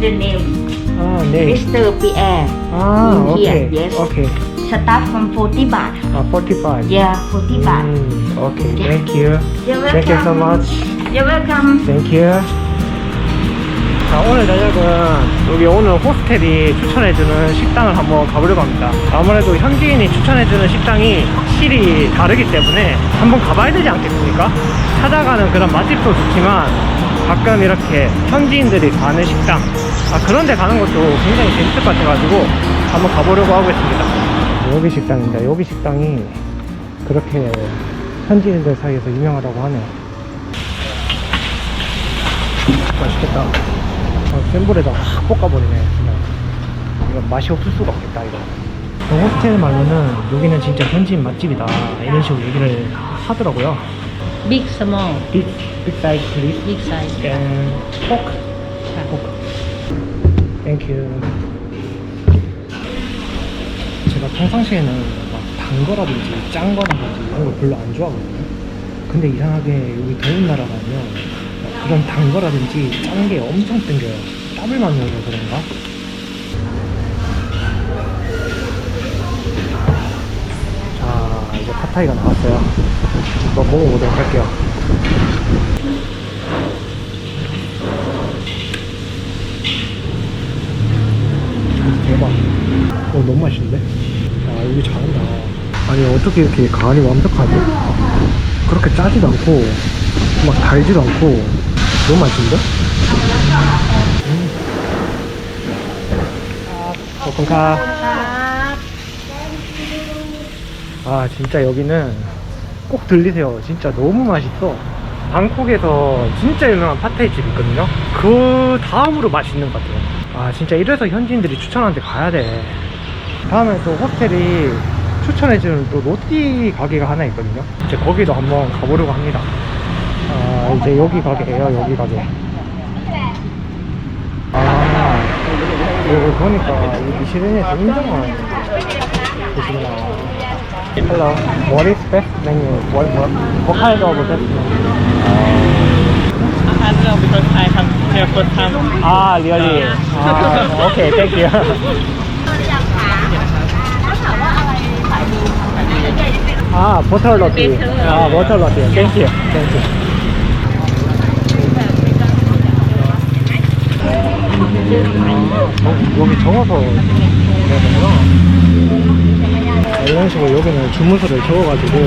the name. 아, 네. Mr. Pierre. 아, In 오케이. here, yes. 오케이. Start from 40 baht. 아, 45. Yeah, 40 baht. 음, 오케이. Yeah. Thank you. You're Thank you so welcome. much. You're welcome. Thank you. 자, 오늘 저녁은 여기 오늘 호스텔이 추천해주는 식당을 한번 가보려고 합니다. 아무래도 현지인이 추천해주는 식당이 확실히 다르기 때문에 한번 가봐야 되지 않겠습니까? 찾아가는 그런 맛집도 좋지만 가끔 이렇게 현지인들이 가는 식당, 아, 그런 데 가는 것도 굉장히 재밌을 것 같아가지고 한번 가보려고 하고 있습니다. 여기 식당입니다. 여기 식당이 그렇게 현지인들 사이에서 유명하다고 하네요. 맛있겠다. 어, 센 불에다 확 볶아버리네. 그냥. 이거 맛이 없을 수가 없겠다, 이거. 그 호스텔 말로는 여기는 진짜 현지인 맛집이다. 이런 식으로 얘기를 하더라고요. Big, small, Big, big size, please. big size. And pork. pork. Thank you. 제가 평상시에는 막 단 거라든지 짠 거라든지 이런 걸 별로 안 좋아하거든요. 근데 이상하게 여기 더운 나라 가면 막 그런 단 거라든지 짠 게 엄청 땡겨요. 땀을 많이 흘려서 그런가? 이제 팟타이가 나왔어요. 한번 먹어보도록 할게요. 대박. 어, 너무 맛있는데? 야, 여기 잘한다. 아니, 어떻게 이렇게 간이 완벽하지? 그렇게 짜지도 않고, 막 달지도 않고, 너무 맛있는데? 음. 볶음카. 아, 진짜 여기는 꼭 들리세요. 진짜 너무 맛있어. 방콕에서 진짜 유명한 팟테이 집 있거든요. 그 다음으로 맛있는 것 같아요. 아, 진짜 이래서 현지인들이 추천하는 데 가야 돼. 다음에 또 호텔이 추천해주는 또 로띠 가게가 하나 있거든요. 이제 거기도 한번 가보려고 합니다. 아, 이제 여기 가게예요, 여기 가게. 아, 여기 보니까 이 미쉐린에서 인정한 곳이구나. Hello, what is best menu? What, what, what kind of best menu? I don't know because I have here first time. Ah, really? Ah, okay, thank you. 아, 버터 러티. 아, 버터 러티. Thank you. Thank you. 어, 여기 적어서 해야 되구나. 아, 이런 식으로 여기는 주문서를 적어가지고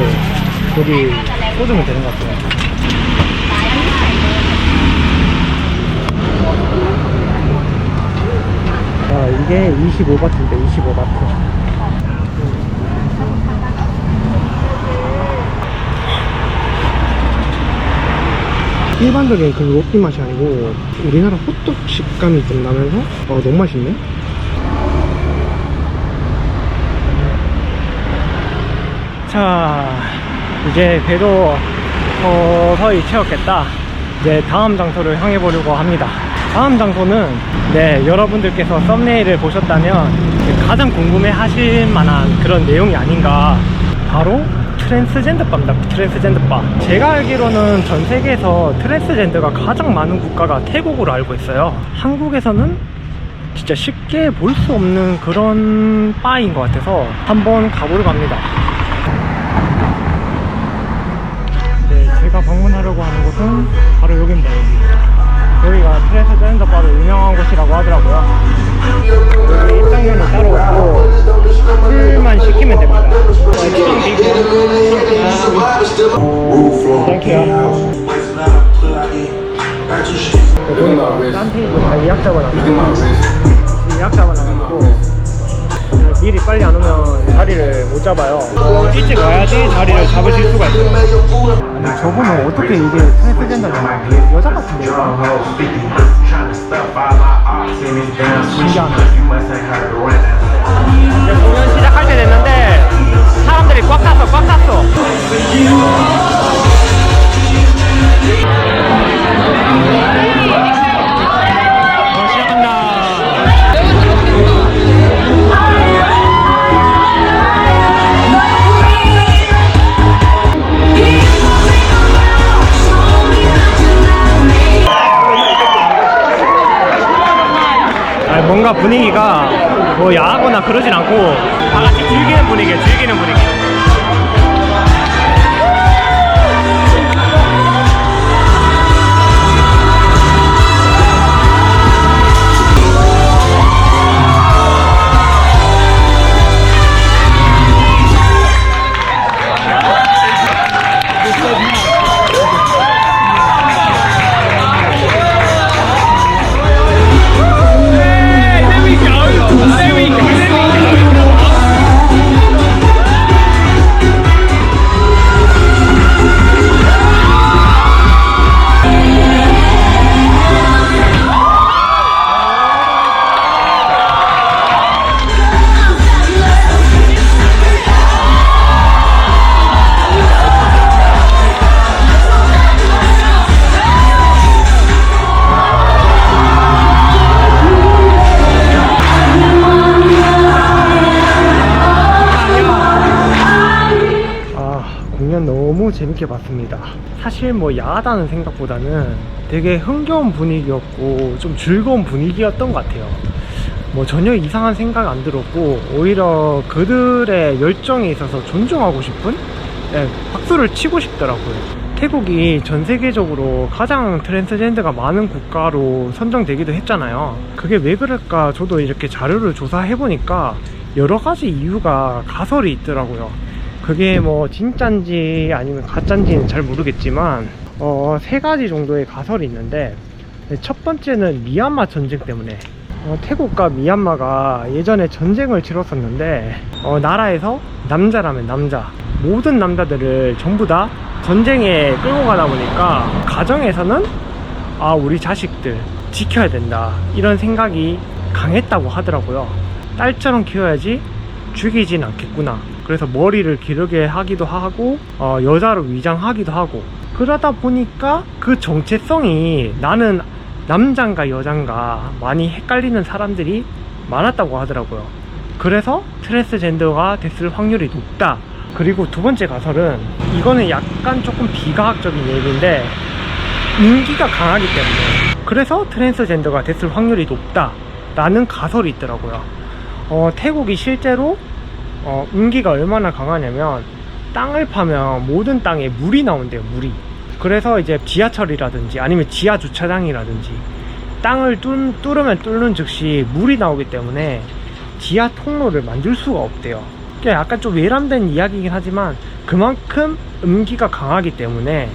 여기 꽂으면 되는 것 같아요. 자, 이게 25바트인데 25바트. 일반적인 그 로티 맛이 아니고 우리나라 호떡 식감이 좀 나면서 어, 너무 맛있네. 자, 이제 배도 서서히 채웠겠다. 이제 다음 장소를 향해 보려고 합니다. 다음 장소는 네 여러분들께서 썸네일을 보셨다면 가장 궁금해 하실 만한 그런 내용이 아닌가. 바로 트랜스젠더 바입니다. 트랜스젠더 바. 제가 알기로는 전 세계에서 트랜스젠더가 가장 많은 국가가 태국으로 알고 있어요. 한국에서는 진짜 쉽게 볼 수 없는 그런 바인 것 같아서 한번 가보려고 합니다 네, 제가 방문 하려고 하는 곳은 바로 여기입니다, 여기. 여기가 트랜스젠더 바로 유명한 곳이라고 하더라고요. 여기 입장료는 따로 없고, 못 잡아요. 일찍 와야지 자리를 잡으실 수가 있어요. 아니, 저분은 어떻게 이게 트랜스젠더냐? 얘 여자 같은데. 신기하네. 이제 공연 시작할 때 됐는데, 사람들이 꽉 찼어, 꽉 찼어. 어, 뭔가 분위기가 뭐 야하거나 그러진 않고 다 같이 즐기는 분위기예요 즐기는 분위기 너무 재밌게 봤습니다. 사실 뭐 야하다는 생각보다는 되게 흥겨운 분위기였고 좀 즐거운 분위기였던 것 같아요. 뭐 전혀 이상한 생각 안 들었고 오히려 그들의 열정에 있어서 존중하고 싶은 네, 박수를 치고 싶더라고요. 태국이 전 세계적으로 가장 트랜스젠더가 많은 국가로 선정되기도 했잖아요. 그게 왜 그럴까 저도 이렇게 자료를 조사해 보니까 여러 가지 이유가 가설이 있더라고요. 그게 뭐 진짠지 아니면 가짠지는 잘 모르겠지만 어, 세 가지 정도의 가설이 있는데 첫 번째는 미얀마 전쟁 때문에. 어, 태국과 미얀마가 예전에 전쟁을 치렀었는데 어, 나라에서 남자라면 남자 모든 남자들을 전부 다 전쟁에 끌고 가다 보니까 가정에서는 아 우리 자식들 지켜야 된다 이런 생각이 강했다고 하더라고요. 딸처럼 키워야지 죽이진 않겠구나 그래서 머리를 기르게 하기도 하고 어, 여자를 위장하기도 하고. 그러다 보니까 그 정체성이 나는 남잔가 여잔가 많이 헷갈리는 사람들이 많았다고 하더라고요. 그래서 트랜스젠더가 됐을 확률이 높다. 그리고 두 번째 가설은 이거는 약간 조금 비과학적인 얘기인데 인기가 강하기 때문에. 그래서 트랜스젠더가 됐을 확률이 높다 라는 가설이 있더라고요. 어, 태국이 실제로 어, 음기가 얼마나 강하냐면 땅을 파면 모든 땅에 물이 나온대요 물이. 그래서 이제 지하철이라든지 아니면 지하 주차장이라든지 땅을 뚫, 뚫으면 뚫는 즉시 물이 나오기 때문에 지하 통로를 만들 수가 없대요. 그게 약간 좀 외람된 이야기이긴 하지만 그만큼 음기가 강하기 때문에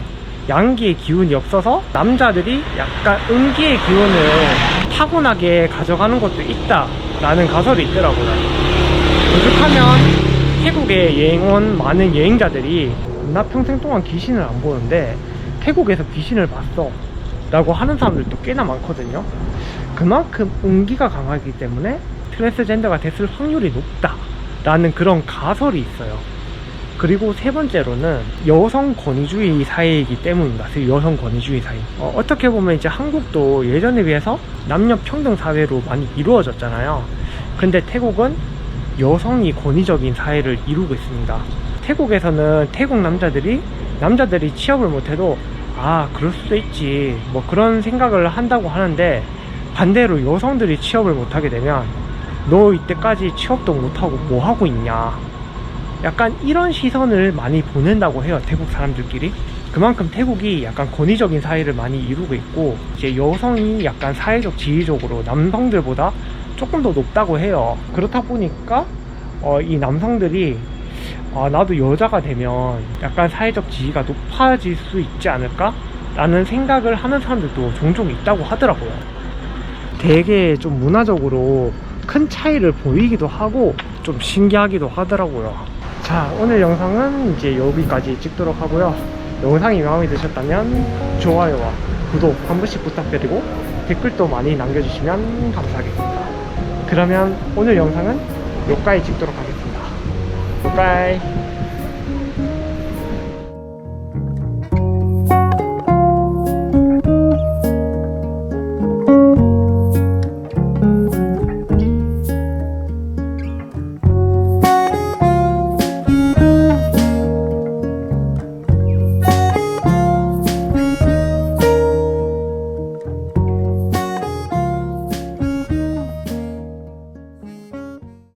양기의 기운이 없어서 남자들이 약간 음기의 기운을 타고나게 가져가는 것도 있다라는 가설이 있더라고요 오죽하면 태국에 여행 온 많은 여행자들이 나 평생 동안 귀신을 안 보는데 태국에서 귀신을 봤어 라고 하는 사람들도 꽤나 많거든요 그만큼 운기가 강하기 때문에 트랜스젠더가 됐을 확률이 높다 라는 그런 가설이 있어요 그리고 세 번째로는 여성 권위주의 사회이기 때문입니다. 여성 권위주의 사회. 어, 떻게 보면 이제 한국도 예전에 비해서 남녀 평등 사회로 많이 이루어졌잖아요. 근데 태국은 여성이 권위적인 사회를 이루고 있습니다. 태국에서는 태국 남자들이 남자들이 취업을 못해도 아 그럴 수도 있지 뭐 그런 생각을 한다고 하는데 반대로 여성들이 취업을 못하게 되면 너 이때까지 취업도 못하고 뭐 하고 있냐 약간 이런 시선을 많이 보낸다고 해요 태국 사람들끼리 그만큼 태국이 약간 권위적인 사회를 많이 이루고 있고 이제 여성이 약간 사회적 지위적으로 남성들보다 조금 더 높다고 해요. 그렇다 보니까 어, 이 남성들이 아, 나도 여자가 되면 약간 사회적 지위가 높아질 수 있지 않을까? 라는 생각을 하는 사람들도 종종 있다고 하더라고요. 되게 좀 문화적으로 큰 차이를 보이기도 하고 좀 신기하기도 하더라고요. 자 오늘 영상은 이제 여기까지 찍도록 하고요. 영상이 마음에 드셨다면 좋아요와 구독 한 번씩 부탁드리고 댓글도 많이 남겨주시면 감사하겠습니다 그러면 오늘 영상은 여기까지 찍도록 하겠습니다. 바이바이